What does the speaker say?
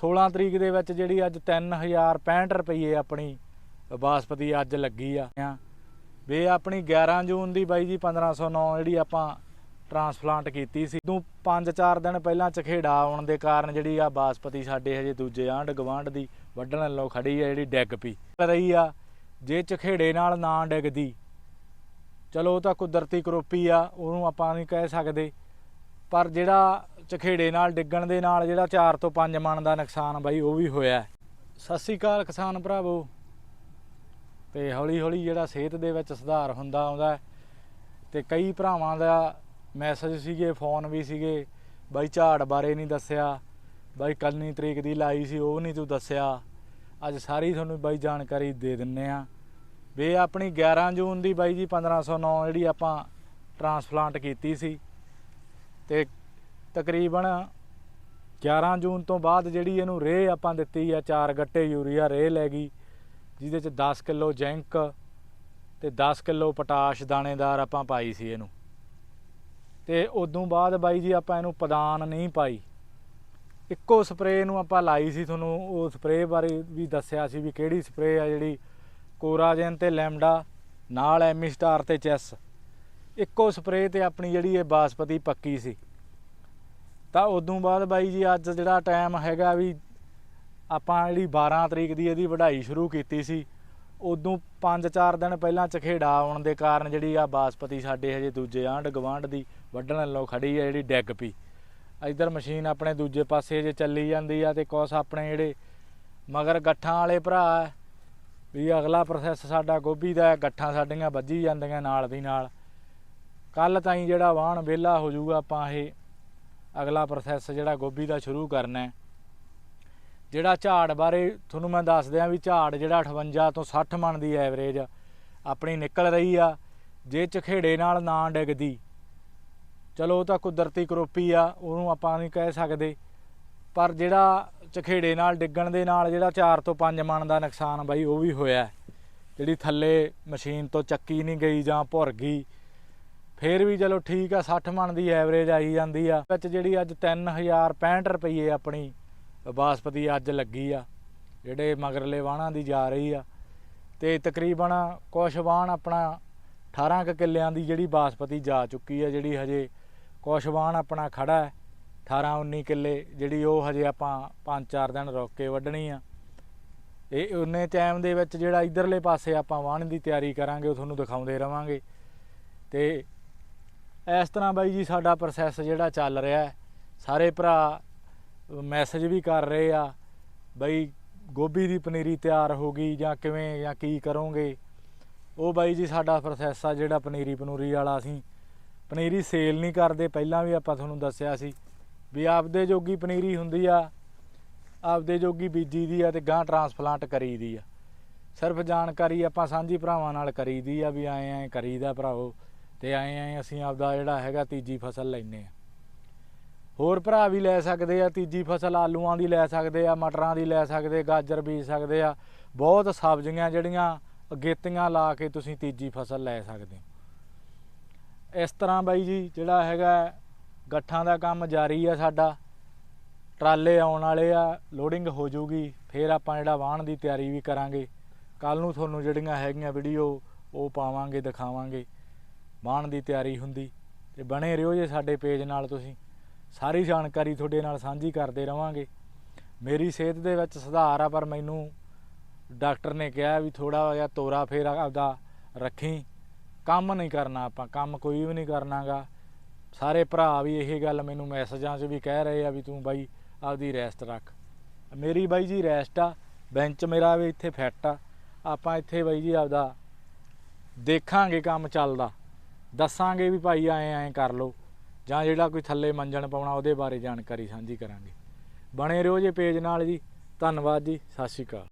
16 ਤਰੀਕ ਦੇ ਵਿੱਚ ਜਿਹੜੀ ਅੱਜ 3065 ਰੁਪਏ ਆਪਣੀ ਬਾਸਪਤੀ ਅੱਜ ਲੱਗੀ ਆ। ਵੀ ਆਪਣੀ 11 ਜੂਨ ਦੀ ਬਾਈ ਜੀ 1509 ਜਿਹੜੀ ਆਪਾਂ ਟਰਾਂਸਪਲਾਂਟ ਕੀਤੀ ਸੀ। ਤੂੰ 5-4 ਦਿਨ ਪਹਿਲਾਂ ਚਖੇੜਾ ਆਉਣ ਦੇ ਕਾਰਨ ਜਿਹੜੀ ਆ ਬਾਸਪਤੀ ਸਾਡੇ ਹਜੇ ਦੂਜੇ ਆਂਢ ਗਵਾਂਢ ਦੀ ਵੱਢਣ ਲੋ ਖੜੀ ਆ, ਜਿਹੜੀ ਡਿੱਗ ਪਈ। ਰਹੀ ਆ, ਜੇ ਚਖੇੜੇ ਨਾਲ ਨਾ ਡਿੱਗਦੀ, ਚਲੋ ਉਹ ਤਾਂ ਕੁਦਰਤੀ ਕਰੋਪੀ ਆ, ਉਹਨੂੰ ਆਪਾਂ ਨਹੀਂ ਕਹਿ ਸਕਦੇ। ਪਰ ਜਿਹੜਾ ਚਖੇੜੇ ਨਾਲ, ਡਿੱਗਣ ਦੇ ਨਾਲ ਜਿਹੜਾ 4 ਤੋਂ 5 ਮਣ ਦਾ ਨੁਕਸਾਨ ਬਾਈ, ਉਹ ਵੀ ਹੋਇਆ ਸਤਿ ਸ੍ਰੀ ਅਕਾਲ ਕਿਸਾਨ ਭਰਾਵੋ। ਤੇ ਹੌਲੀ ਹੌਲੀ ਜਿਹੜਾ ਸਿਹਤ ਦੇ ਵਿੱਚ ਸੁਧਾਰ ਹੁੰਦਾ ਆਉਂਦਾ ਹੈ। ਤੇ ਕਈ ਭਰਾਵਾਂ ਦਾ ਮੈਸੇਜ ਸੀਗੇ, ਫੋਨ ਵੀ ਸੀਗੇ, ਬਾਈ ਝਾੜ ਬਾਰੇ ਨਹੀਂ ਦੱਸਿਆ, ਬਾਈ ਕੱਲਨੀ ਤਰੀਕ ਦੀ ਲਾਈ ਸੀ, ਉਹ ਨਹੀਂ ਤੂੰ ਦੱਸਿਆ। ਅੱਜ ਸਾਰੀ ਤੁਹਾਨੂੰ ਬਾਈ ਜਾਣਕਾਰੀ ਦੇ ਦਿੰਨੇ ਆ। ਵੀ ਆਪਣੀ 11 ਜੂਨ ਦੀ ਬਾਈ ਜੀ 1509 ਜਿਹੜੀ ਆਪਾਂ ਟਰਾਂਸਪਲਾਂਟ ਕੀਤੀ ਸੀ ਤੇ ਤਕਰੀਬਨ 11 ਜੂਨ ਤੋਂ ਬਾਅਦ ਜਿਹੜੀ ਇਹਨੂੰ ਰੇਹ ਆਪਾਂ ਦਿੱਤੀ ਆ, ਚਾਰ ਗੱਟੇ ਯੂਰੀਆ ਰੇਹ ਲੈ ਗਈ, ਜਿਹਦੇ ਚ 10 ਕਿਲੋ ਜ਼ਿੰਕ ਤੇ 10 ਕਿਲੋ ਪੋਟਾਸ਼ ਦਾਣੇਦਾਰ ਆਪਾਂ ਪਾਈ ਸੀ ਇਹਨੂੰ। ਤੇ ਉਦੋਂ ਬਾਅਦ ਬਾਈ ਜੀ ਆਪਾਂ ਇਹਨੂੰ ਪਦਾਨ ਨਹੀਂ ਪਾਈ। ਇੱਕੋ ਸਪਰੇਅ ਨੂੰ ਆਪਾਂ ਲਾਈ ਸੀ ਤੁਹਾਨੂੰ, ਉਹ ਸਪਰੇਅ ਬਾਰੇ ਵੀ ਦੱਸਿਆ ਸੀ ਵੀ ਕਿਹੜੀ ਸਪਰੇਅ ਆ ਜਿਹੜੀ ਕੋਰਾਜਨ ਤੇ ਲੈਮਡਾ, ਨਾਲ ਐਮੀ ਸਟਾਰ ਤੇ ਚੈਸ। ਇੱਕੋ ਸਪਰੇਅ ਤੇ ਆਪਣੀ ਜਿਹੜੀ ਇਹ ਬਾਸਪਤੀ ਪੱਕੀ ਸੀ। ਤਾਂ ਉਦੋਂ ਬਾਅਦ ਬਾਈ ਜੀ ਅੱਜ ਜਿਹੜਾ ਟਾਈਮ ਹੈਗਾ ਵੀ ਆਪਾਂ ਜਿਹੜੀ 12 ਤਰੀਕ ਦੀ ਇਹਦੀ ਵਢਾਈ ਸ਼ੁਰੂ ਕੀਤੀ ਸੀ ਉਦੋਂ 5-4 ਦਿਨ ਪਹਿਲਾਂ ਚਖੇੜਾ ਆਉਣ ਦੇ ਕਾਰਨ ਜਿਹੜੀ ਆ ਬਾਸਪਤੀ ਸਾਡੇ ਹਜੇ ਦੂਜੇ ਆਂਢ ਗਵਾਂਢ ਦੀ ਵੱਢਣ ਲੋ ਖੜੀ ਆ ਜਿਹੜੀ ਡਿੱਗ ਪੀ ਇਧਰ ਮਸ਼ੀਨ ਆਪਣੇ ਦੂਜੇ ਪਾਸੇ ਜੇ ਚੱਲੀ ਜਾਂਦੀ ਆ ਤੇ ਕੁਛ ਆਪਣੇ ਜਿਹੜੇ ਮਗਰ ਗੱਠਾਂ ਵਾਲੇ ਭਰਾ ਹੈ, ਵੀ ਅਗਲਾ ਪ੍ਰੋਸੈਸ ਸਾਡਾ ਗੋਭੀ ਦਾ ਗੱਠਾਂ ਸਾਡੀਆਂ ਵੱਜੀ ਜਾਂਦੀਆਂ ਨਾਲ ਦੀ ਨਾਲ। ਕੱਲ ਤਾਈਂ ਜਿਹੜਾ ਵਾਹਣ ਵਿਹਲਾ ਹੋ ਜਾਊਗਾ ਆਪਾਂ ਇਹ ਅਗਲਾ ਪ੍ਰੋਸੈਸ ਜਿਹੜਾ ਗੋਭੀ ਦਾ ਸ਼ੁਰੂ ਕਰਨਾ ਹੈ। ਜਿਹੜਾ ਝਾੜ ਬਾਰੇ ਤੁਹਾਨੂੰ ਮੈਂ ਦੱਸ ਦਿਆਂ ਵੀ ਝਾੜ ਜਿਹੜਾ 58 ਤੋਂ 60 ਮਣ ਦੀ ਐਵਰੇਜ ਆਪਣੀ ਨਿਕਲ ਰਹੀ ਆ, ਜੇ ਚਖੇੜੇ ਨਾਲ ਨਾ ਡਿੱਗਦੀ। ਚਲੋ ਉਹ ਤਾਂ ਕੁਦਰਤੀ ਕਰੋਪੀ ਆ, ਉਹਨੂੰ ਆਪਾਂ ਨਹੀਂ ਕਹਿ ਸਕਦੇ। ਪਰ ਜਿਹੜਾ ਚਖੇੜੇ ਨਾਲ ਡਿੱਗਣ ਦੇ ਨਾਲ ਜਿਹੜਾ 4 ਤੋਂ 5 ਮਣ ਦਾ ਨੁਕਸਾਨ ਬਾਈ ਉਹ ਵੀ ਹੋਇਆ ਜਿਹੜੀ ਥੱਲੇ ਮਸ਼ੀਨ ਤੋਂ ਚੱਕੀ ਨਹੀਂ ਗਈ ਜਾਂ ਭੁਰ ਗਈ ਫੇਰ ਵੀ ਚਲੋ ਠੀਕ ਆ 60 ਮਣ ਦੀ ਐਵਰੇਜ ਆਈ ਜਾਂਦੀ ਆ। ਵਿੱਚ ਜਿਹੜੀ ਅੱਜ 3065 ਰੁਪਏ ਆਪਣੀ ਬਾਸਪਤੀ ਅੱਜ ਲੱਗੀ ਆ, ਜਿਹੜੇ ਮਗਰਲੇ ਵਾਹਣਾਂ ਦੀ ਜਾ ਰਹੀ ਆ। ਤੇ ਤਕਰੀਬਨ ਕੁਛ ਵਾਹਣ ਆਪਣਾ 18 ਕੁ ਕਿੱਲਿਆਂ ਦੀ ਜਿਹੜੀ ਬਾਸਪਤੀ ਜਾ ਚੁੱਕੀ ਆ, ਜਿਹੜੀ ਹਜੇ ਕੁਛ ਵਾਹਣ ਆਪਣਾ ਖੜਾ ਹੈ 18 19 ਕਿੱਲੇ ਜਿਹੜੀ ਉਹ ਹਜੇ ਆਪਾਂ 5-4 ਦਿਨ ਰੁਕ ਕੇ ਵੱਢਣੀ ਆ। ਇਹ ਉਹਨੇ ਟਾਈਮ ਦੇ ਵਿੱਚ ਜਿਹੜਾ ਇਧਰਲੇ ਪਾਸੇ ਆਪਾਂ ਵਾਹਣ ਦੀ ਤਿਆਰੀ ਕਰਾਂਗੇ, ਉਹ ਤੁਹਾਨੂੰ ਦਿਖਾਉਂਦੇ ਰਵਾਂਗੇ। ਤੇ ਇਸ ਤਰ੍ਹਾਂ ਬਾਈ ਜੀ ਸਾਡਾ ਪ੍ਰੋਸੈਸ ਜਿਹੜਾ ਚੱਲ ਰਿਹਾ ਸਾਰੇ ਭਰਾ ਮੈਸੇਜ ਵੀ ਕਰ ਰਹੇ ਆ, ਬਾਈ ਗੋਭੀ ਦੀ ਪਨੀਰੀ ਤਿਆਰ ਹੋ ਗਈ ਜਾਂ ਕਿਵੇਂ ਜਾਂ ਕੀ ਕਰੋਗੇ, ਉਹ ਬਾਈ ਜੀ ਸਾਡਾ ਪ੍ਰੋਸੈਸ ਆ ਜਿਹੜਾ ਪਨੀਰੀ ਪਨੂਰੀ ਵਾਲਾ ਅਸੀਂ ਪਨੀਰੀ ਸੇਲ ਨਹੀਂ ਕਰਦੇ, ਪਹਿਲਾਂ ਵੀ ਆਪਾਂ ਤੁਹਾਨੂੰ ਦੱਸਿਆ ਸੀ ਵੀ ਆਪਦੇ ਜੋਗੀ ਪਨੀਰੀ ਹੁੰਦੀ ਆ, ਆਪਦੇ ਜੋਗੀ ਬੀਜੀ ਦੀ ਆ ਤੇ ਗਾਂ ਟਰਾਂਸਪਲਾਂਟ ਕਰੀ ਦੀ ਆ। ਸਿਰਫ ਜਾਣਕਾਰੀ ਆਪਾਂ ਸਾਂਝੀ ਭਰਾਵਾਂ ਨਾਲ ਕਰੀਦੀ ਆ ਵੀ ਐਂ ਐਂ ਕਰੀਦਾ ਭਰਾਵੋ। ਤੇ ਆਏ ਆਏ ਅਸੀਂ ਆਪਦਾ ਜਿਹੜਾ ਹੈਗਾ ਤੀਜੀ ਫਸਲ ਲੈਨੇ ਆ ਹੋਰ ਭਰਾ ਵੀ ਲੈ ਸਕਦੇ ਆ, ਤੀਜੀ ਫਸਲ ਆਲੂਆਂ ਦੀ ਲੈ ਸਕਦੇ ਆ, ਮਟਰਾਂ ਦੀ ਲੈ ਸਕਦੇ, ਗਾਜਰ ਬੀਜ ਸਕਦੇ ਆ। ਬਹੁਤ ਸਬਜ਼ੀਆਂ ਜਿਹੜੀਆਂ ਅਗੇਤੀਆਂ ਲਾ ਕੇ ਤੁਸੀਂ ਤੀਜੀ ਫਸਲ ਲੈ ਸਕਦੇ ਹੋ। ਇਸ ਤਰ੍ਹਾਂ ਬਾਈ ਜੀ ਜਿਹੜਾ ਹੈਗਾ ਗੱਠਾਂ ਦਾ ਕੰਮ ਜਾਰੀ ਆ ਸਾਡਾ। ਟਰਾਲੇ ਆਉਣ ਵਾਲੇ ਆ, ਲੋਡਿੰਗ ਹੋ ਜਾਊਗੀ, ਫਿਰ ਆਪਾਂ ਜਿਹੜਾ ਵਾਹਣ ਦੀ ਤਿਆਰੀ ਵੀ ਕਰਾਂਗੇ। ਕੱਲ ਨੂੰ ਤੁਹਾਨੂੰ ਜਿਹੜੀਆਂ ਹੈਗੀਆਂ ਵੀਡੀਓ ਉਹ ਪਾਵਾਂਗੇ, ਦਿਖਾਵਾਂਗੇ। ਵਾਹਣ ਦੀ ਤਿਆਰੀ ਹੁੰਦੀ। ਤੇ ਬਣੇ ਰਹੋ ਜੇ ਸਾਡੇ ਪੇਜ ਨਾਲ ਤੁਸੀਂ। ਸਾਰੀ ਜਾਣਕਾਰੀ ਤੁਹਾਡੇ ਨਾਲ ਸਾਂਝੀ ਕਰਦੇ ਰਵਾਂਗੇ। ਮੇਰੀ ਸਿਹਤ ਦੇ ਵਿੱਚ ਸੁਧਾਰ ਆ, ਪਰ ਮੈਨੂੰ ਡਾਕਟਰ ਨੇ ਕਿਹਾ ਵੀ ਥੋੜਾ ਜਿਹਾ ਤੋਰਾ ਫੇਰ ਆਪਦਾ ਰੱਖੀ। ਕੰਮ ਨਹੀਂ ਕਰਨਾ ਆਪਾਂ, ਕੰਮ ਕੋਈ ਵੀ ਨਹੀਂ ਕਰਨਾਗਾ। ਸਾਰੇ ਭਰਾ ਵੀ ਇਹ ਗੱਲ ਮੈਨੂੰ ਮੈਸੇਜਾਂ 'ਚ ਵੀ ਕਹਿ ਰਹੇ ਆ ਵੀ ਤੂੰ ਬਾਈ ਆਪਦੀ ਰੈਸਟ ਰੱਖ। ਮੇਰੀ ਬਾਈ ਜੀ ਰੈਸਟ ਆ ਬੈਂਚ ਮੇਰਾ ਵੀ ਇੱਥੇ ਫਿੱਟ ਆ। ਆਪਾਂ ਇੱਥੇ ਬਾਈ ਜੀ ਆਪਦਾ ਦੇਖਾਂਗੇ ਕੰਮ ਚੱਲਦਾ। ਦੱਸਾਂਗੇ ਵੀ ਭਾਈ ਐਂ ਐਂ ਕਰ ਲਓ, ਜਾਂ ਜਿਹੜਾ ਕੋਈ ਥੱਲੇ ਮੰਜਣ ਪਾਉਣਾ ਉਹਦੇ ਬਾਰੇ ਜਾਣਕਾਰੀ ਸਾਂਝੀ ਕਰਾਂਗੇ। ਬਣੇ ਰਹੋ ਜੇ ਪੇਜ ਨਾਲ ਜੀ। ਧੰਨਵਾਦ ਜੀ। ਸਤਿ ਸ਼੍ਰੀ ਅਕਾਲ।